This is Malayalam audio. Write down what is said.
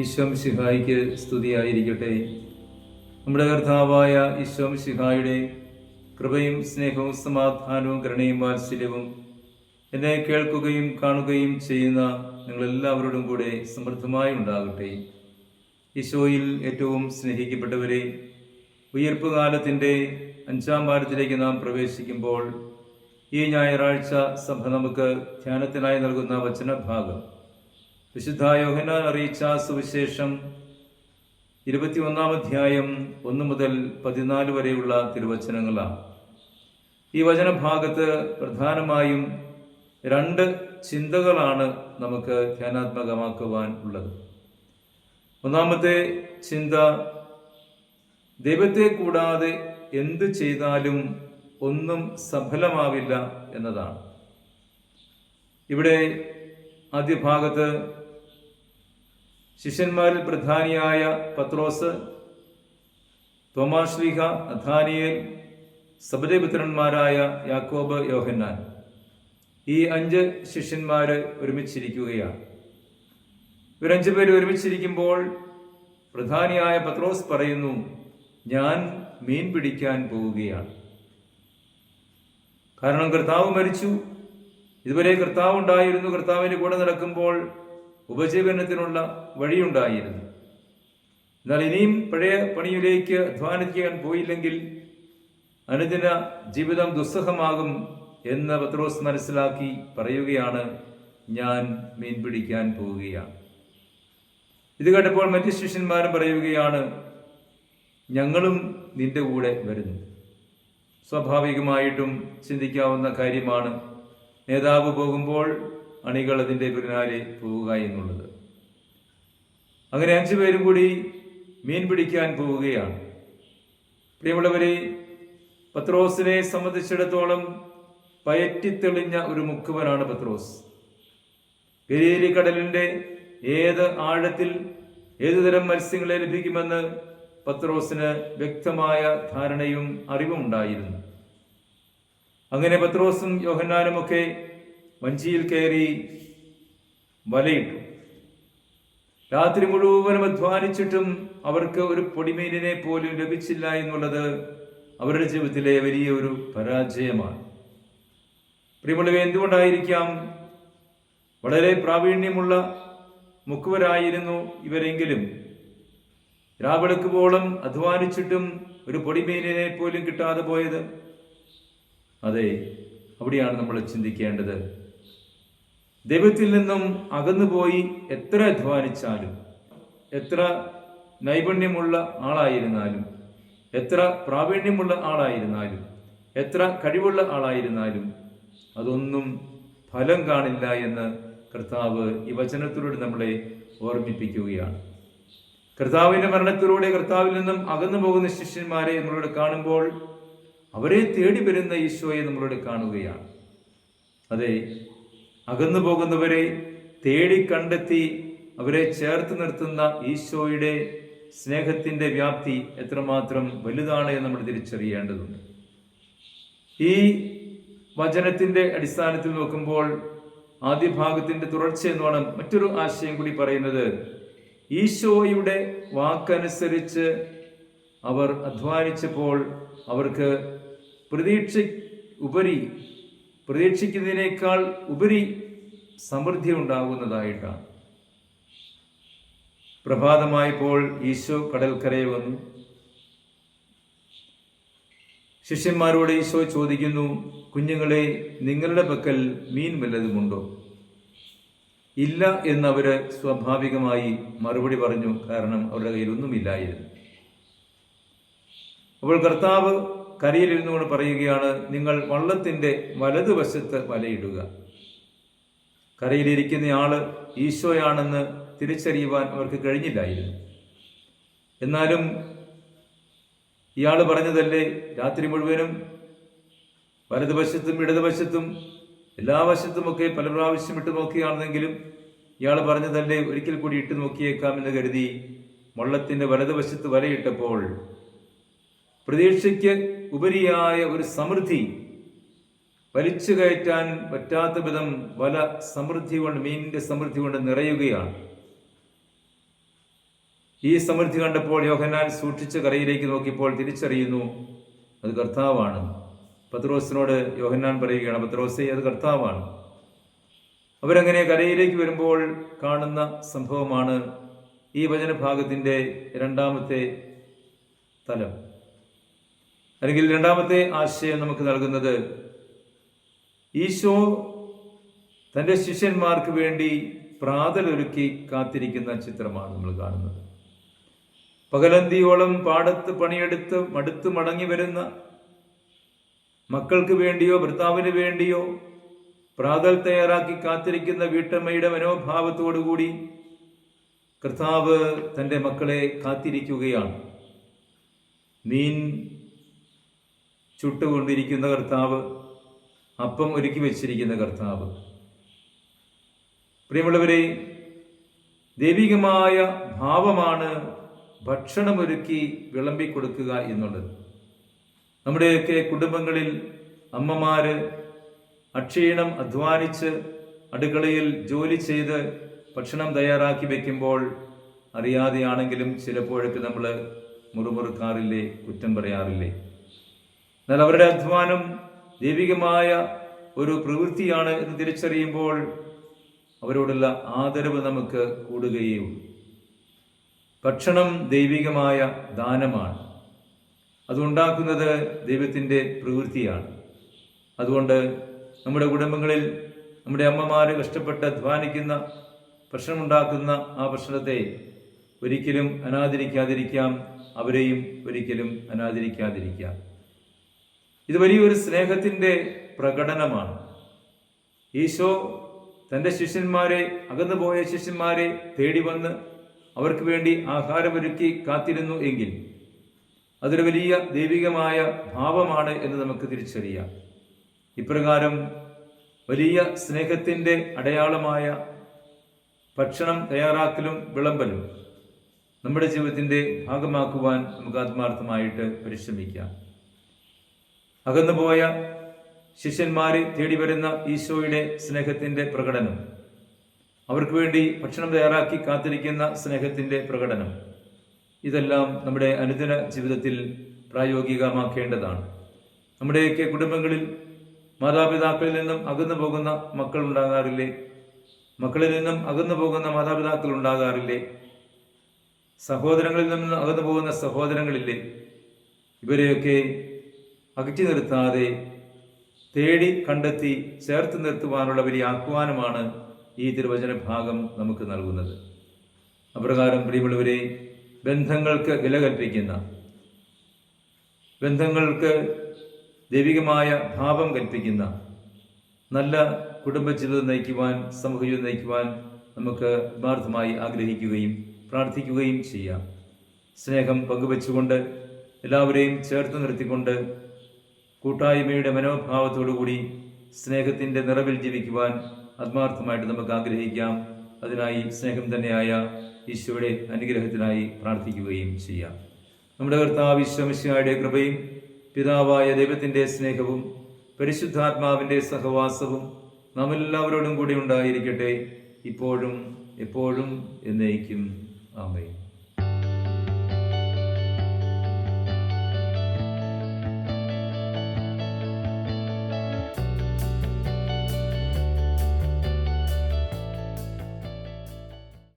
ഈശ്വം ശിഹായിക്ക് സ്തുതിയായിരിക്കട്ടെ. നമ്മുടെ കർത്താവായ ഈശ്വം ശിഹായുടെ കൃപയും സ്നേഹവും സമാധാനവും കരുണയും വാത്സല്യവും എന്നെ കേൾക്കുകയും കാണുകയും ചെയ്യുന്ന നിങ്ങളെല്ലാവരോടും കൂടെ സമൃദ്ധമായി ഉണ്ടാകട്ടെ. ഈശോയിൽ ഏറ്റവും സ്നേഹിക്കപ്പെട്ടവരെ ഉയർപ്പ് കാലത്തിന്റെ അഞ്ചാം വാരത്തിലേക്ക് നാം പ്രവേശിക്കുമ്പോൾ ഈ ഞായറാഴ്ച സഭ നമുക്ക് ധ്യാനത്തിനായി നൽകുന്ന വചനഭാഗം വിശുദ്ധ യോഹനാൻ അറിയിച്ച സുവിശേഷം ഇരുപത്തിയൊന്നാം അധ്യായം ഒന്ന് മുതൽ പതിനാല് വരെയുള്ള തിരുവചനങ്ങളാണ്. ഈ വചനഭാഗത്ത് പ്രധാനമായും രണ്ട് ചിന്തകളാണ് നമുക്ക് ധ്യാനാത്മകമാക്കുവാൻ ഉള്ളത്. ഒന്നാമത്തെ ചിന്ത ദൈവത്തെ കൂടാതെ എന്ത് ചെയ്താലും ഒന്നും സഫലമാവില്ല എന്നതാണ്. ഇവിടെ ആദ്യ ഭാഗത്ത് ശിഷ്യന്മാരിൽ പ്രധാനിയായ പത്രോസ് തോമാശ്ലീഹ അഥാനിയേൽ സബദേപുത്രന്മാരായ യാക്കോബ് യോഹന്നാൻ. ഈ അഞ്ച് ശിഷ്യന്മാർ ഒരുമിച്ചിരിക്കുകയാണ്. ഇവരഞ്ചു പേര് ഒരുമിച്ചിരിക്കുമ്പോൾ പ്രധാനിയായ പത്രോസ് പറയുന്നു ഞാൻ മീൻ പിടിക്കാൻ പോവുകയാണ്. കാരണം കർത്താവ് മരിച്ചു. ഇതുവരെ കർത്താവ് ഉണ്ടായിരുന്നു. കർത്താവിന്റെ കൂടെ നടക്കുമ്പോൾ ഉപജീവനത്തിനുള്ള വഴിയുണ്ടായിരുന്നു. എന്നാൽ ഇനിയും പഴയ പണിയിലേക്ക് അധ്വാനിക്കാൻ പോയില്ലെങ്കിൽ അനുദിന ജീവിതം ദുസ്സഹമാകും എന്ന് പത്രോസ് മനസ്സിലാക്കി പറയുകയാണ് ഞാൻ മീൻ പിടിക്കാൻ പോവുകയാണ്. ഇത് കേട്ടപ്പോൾ മറ്റു ശിഷ്യന്മാരും പറയുകയാണ് ഞങ്ങളും നിന്റെ കൂടെ വരുന്നു. സ്വാഭാവികമായിട്ടും ചിന്തിക്കാവുന്ന കാര്യമാണ്. നേതാവ് പോകുമ്പോൾ അണികൾ അതിന്റെ പിന്നാലെ പോവുക എന്നുള്ളത്. അങ്ങനെ അഞ്ചു പേരും കൂടി മീൻ പിടിക്കാൻ പോവുകയാണ്. പ്രിയമുള്ളവരെ പത്രോസിനെ സംബന്ധിച്ചിടത്തോളം പയറ്റിത്തെളിഞ്ഞ ഒരു മുക്കുവനാണ് പത്രോസ്. ഗലീലി കടലിന്റെ ഏത് ആഴത്തിൽ ഏതുതരം മത്സ്യങ്ങളെ ലഭിക്കുമെന്ന് പത്രോസിന് വ്യക്തമായ ധാരണയും അറിവും ഉണ്ടായിരുന്നു. അങ്ങനെ പത്രോസും യോഹന്നാനുമൊക്കെ വഞ്ചിയിൽ കയറി വലയിട്ടു. രാത്രി മുഴുവനും അധ്വാനിച്ചിട്ടും അവർക്ക് ഒരു പൊടിമീനിനെ പോലും ലഭിച്ചില്ല എന്നുള്ളത് അവരുടെ ജീവിതത്തിലെ വലിയ ഒരു പരാജയമാണ്. പ്രിയമുള്ളവ എന്തുകൊണ്ടായിരിക്കാം വളരെ പ്രാവീണ്യമുള്ള മുക്കുവരായിരുന്നു ഇവരെങ്കിലും? രാവിളക്കുപോളം അധ്വാനിച്ചിട്ടും ഒരു പൊടിമീനിനെ പോലും കിട്ടാതെ പോയത്? അതെ അവിടെയാണ് നമ്മൾ ചിന്തിക്കേണ്ടത്. ദൈവത്തിൽ നിന്നും അകന്നുപോയി എത്ര അധ്വാനിച്ചാലും എത്ര നൈപുണ്യമുള്ള ആളായിരുന്നാലും എത്ര പ്രാവീണ്യമുള്ള ആളായിരുന്നാലും എത്ര കഴിവുള്ള ആളായിരുന്നാലും അതൊന്നും ഫലം കാണില്ല എന്ന് കർത്താവ് ഈ വചനത്തിലൂടെ നമ്മളെ ഓർമ്മിപ്പിക്കുകയാണ്. കർത്താവിന്റെ മരണത്തിലൂടെ കർത്താവിൽ നിന്നും അകന്നു പോകുന്ന ശിഷ്യന്മാരെ നമ്മളോട് കാണുമ്പോൾ അവരെ തേടി വരുന്ന ഈശോയെ നമ്മളോട് കാണുകയാണ്. അതെ അകന്നു പോകുന്നവരെ തേടി കണ്ടെത്തി അവരെ ചേർത്ത് നിർത്തുന്ന ഈശോയുടെ സ്നേഹത്തിന്റെ വ്യാപ്തി എത്രമാത്രം വലുതാണ് എന്ന് നമ്മൾ തിരിച്ചറിയേണ്ടതുണ്ട്. ഈ വചനത്തിന്റെ അടിസ്ഥാനത്തിൽ നോക്കുമ്പോൾ ആദ്യ ഭാഗത്തിന്റെ തുടർച്ച എന്നാണ് മറ്റൊരു ആശയം കൂടി പറയുന്നത്. ഈശോയുടെ വാക്കനുസരിച്ച് അവർ അധ്വാനിച്ചപ്പോൾ അവർക്ക് പ്രതീക്ഷ ഉപരി പ്രതീക്ഷിക്കുന്നതിനേക്കാൾ ഉപരി സമൃദ്ധി ഉണ്ടാകുന്നതായിട്ടാണ്. പ്രഭാതമായപ്പോൾ ഈശോ കടൽക്കരയെ വന്നു. ശിഷ്യന്മാരോട് ഈശോ ചോദിക്കുന്നു കുഞ്ഞുങ്ങളെ നിങ്ങളുടെ പക്കൽ മീൻ വല്ലതുമുണ്ടോ? ഇല്ല എന്നവര് സ്വാഭാവികമായി മറുപടി പറഞ്ഞു കാരണം അവരുടെ കയ്യിലൊന്നുമില്ലായിരുന്നു. അപ്പോൾ കർത്താവ് കരയിലിരുന്നു കൊണ്ട് പറയുകയാണ് നിങ്ങൾ വള്ളത്തിന്റെ വലതുവശത്ത് വലയിടുക. കരയിലിരിക്കുന്ന ആൾ ഈശോയാണെന്ന് തിരിച്ചറിയുവാൻ അവർക്ക് കഴിഞ്ഞില്ലായിരുന്നു. എന്നാലും ഇയാൾ പറഞ്ഞതല്ലേ രാത്രി മുഴുവനും വലതുവശത്തും ഇടതുവശത്തും എല്ലാ വശത്തുമൊക്കെ പല പ്രാവശ്യം ഇട്ട് നോക്കിയാണെന്നെങ്കിലും ഇയാൾ പറഞ്ഞതല്ലേ ഒരിക്കൽ കൂടി ഇട്ട് നോക്കിയേക്കാം എന്ന് കരുതി വള്ളത്തിന്റെ വലതുവശത്ത് വലയിട്ടപ്പോൾ പ്രതീക്ഷയ്ക്ക് ഉപരിയായ ഒരു സമൃദ്ധി. വലിച്ചു കയറ്റാൻ പറ്റാത്ത വിധം വല സമൃദ്ധി കൊണ്ട് മീനിന്റെ സമൃദ്ധി കൊണ്ട് നിറയുകയാണ്. ഈ സമൃദ്ധി കണ്ടപ്പോൾ യോഹന്നാൻ സൂക്ഷിച്ച് കരയിലേക്ക് നോക്കിയപ്പോൾ തിരിച്ചറിയുന്നു അത് കർത്താവാണ്. പത്രോസിനോട് യോഹന്നാൻ പറയുകയാണ് പത്രോസെ അത് കർത്താവാണ്. അവരങ്ങനെ കരയിലേക്ക് വരുമ്പോൾ കാണുന്ന സംഭവമാണ് ഈ വചനഭാഗത്തിന്റെ രണ്ടാമത്തെ തലം. അല്ലെങ്കിൽ രണ്ടാമത്തെ ആശയം നമുക്ക് നൽകുന്നത് ഈശോ തന്റെ ശിഷ്യന്മാർക്ക് വേണ്ടി പ്രാതലൊരുക്കി കാത്തിരിക്കുന്ന ചിത്രമാണ് നമ്മൾ കാണുന്നത്. പകലന്തിയോളം പാടത്ത് പണിയെടുത്ത് മടുത്ത് മടങ്ങി വരുന്ന മക്കൾക്ക് വേണ്ടിയോ ഭർത്താവിന് വേണ്ടിയോ പ്രാതൽ തയ്യാറാക്കി കാത്തിരിക്കുന്ന വീട്ടമ്മയുടെ മനോഭാവത്തോടുകൂടി കർത്താവ് തന്റെ മക്കളെ കാത്തിരിക്കുകയാണ്. മീൻ ചുട്ടുകൊണ്ടിരിക്കുന്ന കർത്താവ് അപ്പം ഒരുക്കി വെച്ചിരിക്കുന്ന കർത്താവ്. പ്രിയമുള്ളവരെ ദൈവികമായ ഭാവമാണ് ഭക്ഷണമൊരുക്കി വിളമ്പിക്കൊടുക്കുക എന്നുള്ളത്. നമ്മുടെയൊക്കെ കുടുംബങ്ങളിൽ അമ്മമാര് അക്ഷീണം അധ്വാനിച്ച് അടുക്കളയിൽ ജോലി ചെയ്ത് ഭക്ഷണം തയ്യാറാക്കി വെക്കുമ്പോൾ അറിയാതെയാണെങ്കിലും ചിലപ്പോഴൊക്കെ നമ്മൾ മുറുമുറുക്കാറില്ലേ കുറ്റം പറയാറില്ലേ? എന്നാൽ അവരുടെ അധ്വാനം ദൈവികമായ ഒരു പ്രവൃത്തിയാണ് എന്ന് തിരിച്ചറിയുമ്പോൾ അവരോടുള്ള ആദരവ് നമുക്ക് കൂടുകയും ഭക്ഷണം ദൈവികമായ ദാനമാണ്. അതുണ്ടാക്കുന്നത് ദൈവത്തിന്റെ പ്രവൃത്തിയാണ്. അതുകൊണ്ട് നമ്മുടെ കുടുംബങ്ങളിൽ നമ്മുടെ അമ്മമാര് കഷ്ടപ്പെട്ട് അധ്വാനിക്കുന്ന ഭക്ഷണമുണ്ടാക്കുന്ന ആ ഭക്ഷണത്തെ ഒരിക്കലും അനാദരിക്കാതിരിക്കാം. അവരെയും ഒരിക്കലും അനാദരിക്കാതിരിക്കാം. ഇത് വലിയൊരു സ്നേഹത്തിന്റെ പ്രകടനമാണ്. ഈശോ തന്റെ ശിഷ്യന്മാരെ അകന്നുപോയ ശിഷ്യന്മാരെ തേടി വന്ന് അവർക്ക് വേണ്ടി ആഹാരമൊരുക്കി കാത്തിരുന്നു എങ്കിൽ അതൊരു വലിയ ദൈവികമായ ഭാവമാണ് എന്ന് നമുക്ക് തിരിച്ചറിയാം. ഇപ്രകാരം വലിയ സ്നേഹത്തിന്റെ അടയാളമായ ഭക്ഷണം തയ്യാറാക്കലും വിളമ്പലും നമ്മുടെ ജീവിതത്തിന്റെ ഭാഗമാക്കുവാൻ നമുക്ക് ആത്മാർത്ഥമായിട്ട് പരിശ്രമിക്കാം. അകന്നുപോയ ശിഷ്യന്മാരെ തേടി വരുന്ന ഈശോയുടെ സ്നേഹത്തിന്റെ പ്രകടനം. അവർക്ക് വേണ്ടി ഭക്ഷണം തയ്യാറാക്കി കാത്തിരിക്കുന്ന സ്നേഹത്തിന്റെ പ്രകടനം. ഇതെല്ലാം നമ്മുടെ അനുദിന ജീവിതത്തിൽ പ്രായോഗികമാക്കേണ്ടതാണ്. നമ്മുടെയൊക്കെ കുടുംബങ്ങളിൽ മാതാപിതാക്കളിൽ നിന്നും അകന്നു പോകുന്ന മക്കൾ ഉണ്ടാകാറില്ലേ? മക്കളിൽ നിന്നും അകന്നു പോകുന്ന മാതാപിതാക്കൾ ഉണ്ടാകാറില്ലേ? സഹോദരങ്ങളിൽ നിന്നും അകന്നു പോകുന്ന സഹോദരങ്ങളില്ലേ? ഇവരെയൊക്കെ അകറ്റി നിർത്താതെ തേടി കണ്ടെത്തി ചേർത്ത് നിർത്തുവാനുള്ള വലിയ ആഹ്വാനമാണ് ഈ തിരുവചന ഭാഗം നമുക്ക് നൽകുന്നത്. അപ്രകാരം പ്രിയമുള്ളവരെ ബന്ധങ്ങൾക്ക് വില കൽപ്പിക്കുന്ന ബന്ധങ്ങൾക്ക് ദൈവികമായ ഭാവം കൽപ്പിക്കുന്ന നല്ല കുടുംബജീവിതം നയിക്കുവാൻ സമൂഹജീവിതം നയിക്കുവാൻ നമുക്ക് ആത്മാർത്ഥമായി ആഗ്രഹിക്കുകയും പ്രാർത്ഥിക്കുകയും ചെയ്യാം. സ്നേഹം പങ്കുവച്ചുകൊണ്ട് എല്ലാവരെയും ചേർത്ത് നിർത്തിക്കൊണ്ട് കൂട്ടായ്മയുടെ മനോഭാവത്തോടുകൂടി സ്നേഹത്തിന്റെ നിറവിൽ ജീവിക്കുവാൻ ആത്മാർത്ഥമായിട്ട് നമുക്ക് ആഗ്രഹിക്കാം. അതിനായി സ്നേഹം തന്നെയായ ഈശോയുടെ അനുഗ്രഹത്തിനായി പ്രാർത്ഥിക്കുകയും ചെയ്യാം. നമ്മുടെ കർത്താവ് വിശ്വമിശയുടെ കൃപയും പിതാവായ ദൈവത്തിന്റെ സ്നേഹവും പരിശുദ്ധാത്മാവിന്റെ സഹവാസവും നമ്മെല്ലാവരോടും കൂടി ഉണ്ടായിരിക്കട്ടെ. ഇപ്പോഴും എപ്പോഴും എന്നേക്കും. ആമേൻ.